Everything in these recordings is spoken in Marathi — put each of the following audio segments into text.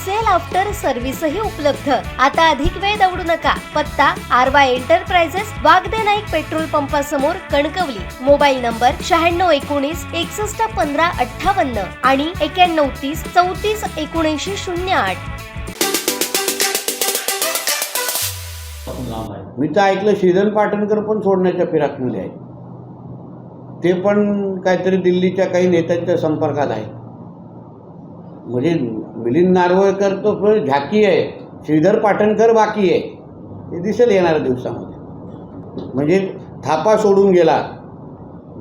सेल आफ्टर सर्व्हिसही उपलब्ध. आता अधिक वेळ दौडू नका. पत्ता RY enterprises Wagde Naik petrol पंपासमोर Kankavli. Mobile number शहाण्णव एकोणीस एकसष्ट पंधरा अठ्ठावन्न आणि एक्याण्णव तीस चौतीस एकोणऐंशी शून्य आठ. मी तर ऐकलं श्रीधर पाटणकर पण सोडण्याच्या फिराकमध्ये आहे. ते पण काहीतरी दिल्लीच्या काही नेत्यांच्या संपर्कात आहे म्हणजे मिलिंद नारवळकर तो झाकी आहे श्रीधर पाटणकर बाकी आहे. हे दिसेल येणाऱ्या दिवसामध्ये. म्हणजे थापा सोडून गेला.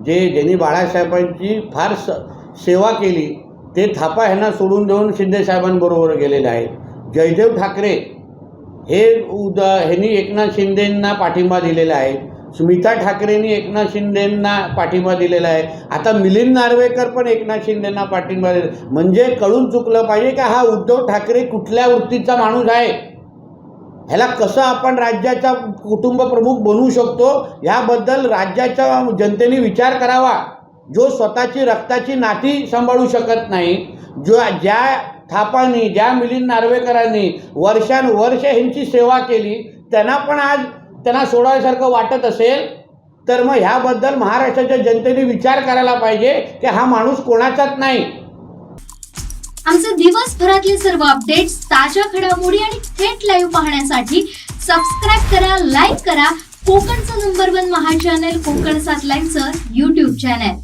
जे ज्यांनी बाळासाहेबांची फार स सेवा केली ते थापा ह्यांना सोडून देऊन शिंदेसाहेबांबरोबर गेलेले आहेत. जयदेव ठाकरे हे उद ह्यांनी एकनाथ शिंदेंना पाठिंबा दिलेला आहे. स्मिता ठाकरेंनी एकनाथ शिंदेंना पाठिंबा दिलेला आहे. आता मिलिंद नार्वेकर पण एकनाथ शिंदेंना पाठिंबा दिला म्हणजे कळून चुकलं पाहिजे का हा उद्धव ठाकरे कुठल्या वृत्तीचा माणूस आहे? ह्याला कसं आपण राज्याचा कुटुंब प्रमुख बनवू शकतो? ह्याबद्दल राज्याच्या जनतेने विचार करावा. जो स्वतःची रक्ताची नाती सांभाळू शकत नाही जो ज्या थापांनी ज्या मिलिंद नार्वेकरांनी वर्षानुवर्ष ह्यांची सेवा केली त्यांना पण आज त्यांना सोडायसारखं वाटत असेल तर मग ह्याबद्दल महाराष्ट्राच्या जनतेने विचार करायला पाहिजे की हा माणूस कोणाचाच नाही. आमचे दिवसभरातले सर्व अपडेट्स ताज्या घडामोडी आणि थेट लाईव्ह पाहण्यासाठी सबस्क्राईब करा लाईक करा. कोकणचं नंबर वन महा चॅनल कोकण सात लाईनचं युट्यूब चॅनल